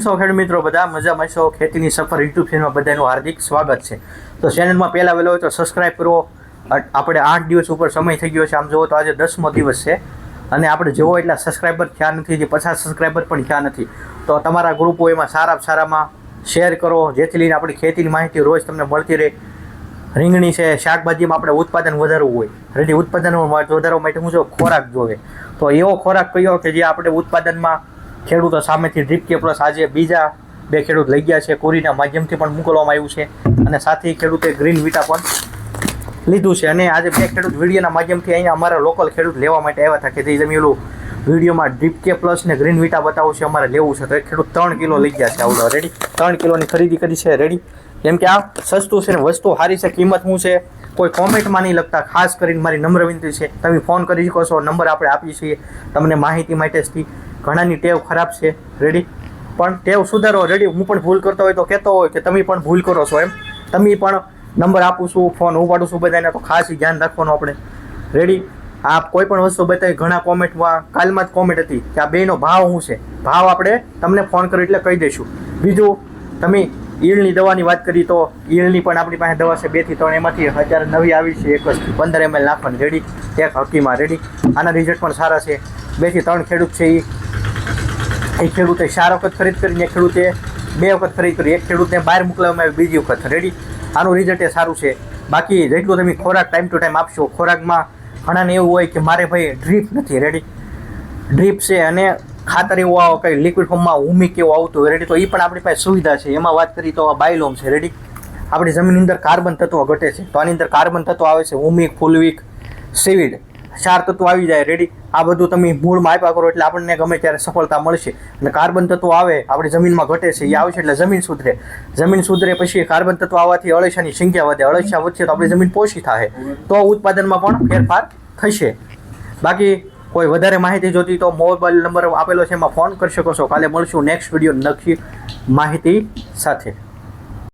સૌ ખેડૂત મિત્રો, બધા મજામાં છો? ખેતીની સફર યુટ્યુબ ચેનલમાં બધાનું હાર્દિક સ્વાગત છે. તો ચેનલમાં પહેલાં વહેલો હોય તો સબસ્ક્રાઇબ કરો. આપણે આઠ દિવસ ઉપર સમય થઈ ગયો છે. આમ જુઓ તો આજે દસમો દિવસ છે. અને આપણે જોવો એટલા સબસ્ક્રાઈબર થયા નથી, જે પચાસ સબસ્ક્રાઈબર પણ થયા નથી. તો તમારા ગ્રુપો એમાં સારા સારામાં શેર કરો. જેથી લઈને આપણી ખેતીની માહિતી રોજ તમને મળતી રહે. રીંગણી છે, શાકભાજીમાં આપણે ઉત્પાદન વધારવું હોય. રેડી, ઉત્પાદન વધારવા માટે હું જો ખોરાક જોવે. તો એવો ખોરાક કયો કે જે આપણે ઉત્પાદનમાં ખેડૂતો સામેથી ડ્રીપ કે પ્લસ આજે બીજા બે ખેડૂત લઈ ગયા છે. કોરીના માધ્યમથી પણ મોકલવામાં આવ્યું છે અને સાથે ખેડૂતે ગ્રીન વિટા પણ લીધું છે. અને આજે બે ખેડૂત વિડીયોના માધ્યમથી અહીંયા અમારા લોકલ ખેડૂત લેવા માટે આવ્યા હતા કે જે તમે ઓલું વિડીયોમાં ડ્રીપ કે પ્લસ ને ગ્રીન વિટા બતાવું છે અમારે લેવું છે. તો એક ખેડૂત ત્રણ કિલો લઈ ગયા છે આવડો. રેડી ત્રણ કિલોની ખરીદી કરી છે. રેડી કેમ કે આ સસ્તું છે ને વસ્તુ સારી છે. કિંમત શું છે? કોઈ કોમેન્ટમાં નહીં લખતા. ખાસ કરીને મારી નમ્ર વિનંતી છે. તમે ફોન કરી શકો છો. નંબર આપણે આપીએ છીએ. તમને માહિતી માટેથી ઘણાની ટેવ ખરાબ છે. રેડી પણ ટેવ સુધારો. રેડી હું પણ ભૂલ કરતો હોય તો કહેતો હોય કે તમે પણ ભૂલ કરો છો એમ. તમે પણ નંબર આપું છું, ફોન ઉપાડું છું બધાને, તો ખાસ ધ્યાન રાખવાનું આપણે. રેડી આપ કોઈ પણ વસ્તુ બતાવી, ઘણા કોમેન્ટમાં, કાલમાં જ કોમેન્ટ હતી કે આ બેનો ભાવ શું છે? ભાવ આપણે તમને ફોન કર્યો એટલે કહી દઈશું. બીજું, તમે ઈળની દવાની વાત કરી તો ઈળની પણ આપણી પાસે દવા છે બેથી ત્રણ એમાંથી. અત્યારે નવી આવી છે એક વસ્તુ. પંદર એમએલ નાખવાની. રેડી એક હકીમાં રેડી આના રિઝલ્ટ પણ સારા છે. બેથી ત્રણ ખેડૂત છે એ એ ખેડૂતે ચાર વખત ખરીદ કરીને ખેડૂતે બે વખત ખરીદ કરી. એક ખેડૂતને બહાર મોકલવામાં આવે, બીજી વખત. રેડી આનું રિઝલ્ટ એ સારું છે. બાકી જેટલું તમે ખોરાક ટાઈમ ટુ ટાઈમ આપશો, ખોરાકમાં ઘણાને એવું હોય કે મારે ભાઈ ડ્રીપ નથી. રેડી ડ્રીપ છે અને ખાતર એવું આવો, કંઈ લિક્વિડ ફોર્મમાં હુમિક એવું આવતું હોય. રેડી તો એ પણ આપણી પાસે સુવિધા છે. એમાં વાત કરીએ તો આ બાયલોમ છે. રેડી આપણી જમીનની અંદર કાર્બન તત્વો ઘટે છે. તો આની અંદર કાર્બન તત્વો આવે છે. હુમિક ફૂલવિક સીવીડ ચાર તત્વો આવી જાય રેડી આ બધું તમે મૂળમાં આપ્યા કરો એટલે આપણને ગમે ત્યારે સફળતા મળશે. અને કાર્બન તત્વો આવે, આપણી જમીનમાં ઘટે છે એ આવશે એટલે જમીન સુધરે. જમીન સુધરે પછી કાર્બન તત્વો આવવાથી અળસિયાની સંખ્યા વધે. અળસિયા વધશે તો આપણી જમીન પોષી થાય તો ઉત્પાદનમાં પણ ફેરફાર થશે. બાકી કોઈ વધારે માહિતી જોતી તો મોબાઈલ નંબર આપેલો છે, એમાં ફોન કરી શકો છો. કાલે મળશું નેક્સ્ટ વીડિયો નક્કી માહિતી સાથે.